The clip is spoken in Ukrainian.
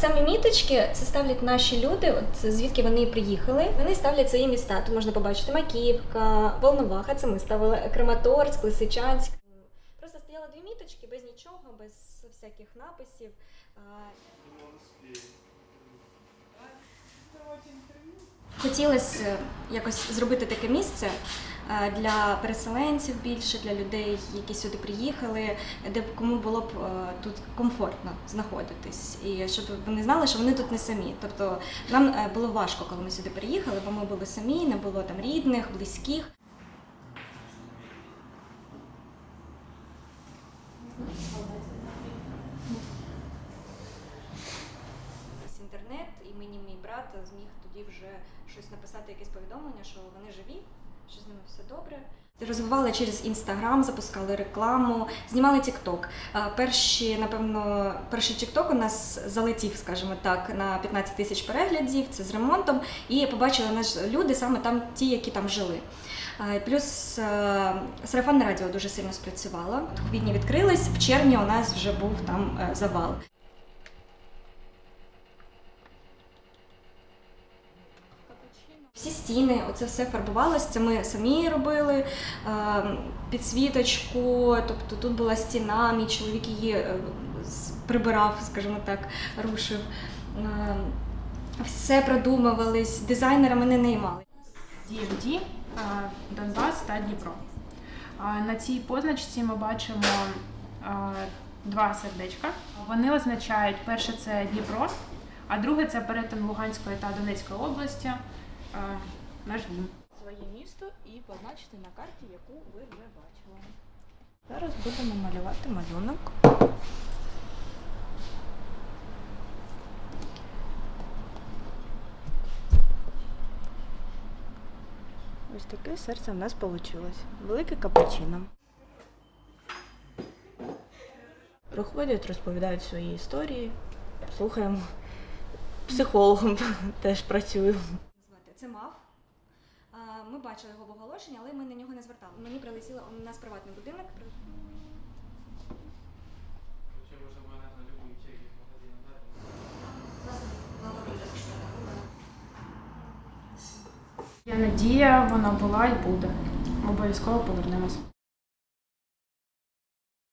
Самі міточки це ставлять наші люди, от звідки вони приїхали. Вони ставлять свої міста. Тут можна побачити Макіївка, Волноваха, це ми ставили Краматорськ, Лисичанськ. Просто стояли дві міточки без нічого, без всяких написів. Хотілося е, якось зробити таке місце для переселенців більше, для людей, які сюди приїхали, де кому було б е, тут комфортно знаходитись, і щоб вони знали, що вони тут не самі. Тобто нам е, було важко, коли ми сюди приїхали, бо ми були самі, не було там рідних, близьких. Інтернет, і мені мій брат зміг тоді вже щось написати, якесь повідомлення, що вони живі, що з ними все добре. Розвивали через інстаграм, запускали рекламу, знімали тікток. Перші, напевно, перший тікток у нас залетів, скажімо так, на 15 тисяч переглядів. Це з ремонтом. І побачили наш люди саме там, ті, які там жили. Плюс е, сарафанне радіо дуже сильно спрацювало. В квітні відкрились, в червні у нас вже був там е, завал. Стіни, оце все фарбувалось, це ми самі робили е, підсвіточку, тобто тут була стіна, мій чоловік її е, прибирав, скажімо так, рушив. Е, Все продумувались, дизайнера ми не наймали. DMD, е, Донбас та Дніпро. На цій позначці ми бачимо два сердечка. Вони означають перше це Дніпро, а друге це перетин Луганської та Донецької області. Е, своє місто і позначити на карті, яку ви вже бачили. Зараз будемо малювати малюнок. Ось таке серце в нас вийшло. Велике капучино. Проходять, розповідають свої історії, слухаємо. Психологом теж працюю. Це мав. Ми бачили його в оголошенні, але ми на нього не звертали. Мені прилетіло у нас приватний будинок. Є надія, вона була і буде. Обов'язково повернемось.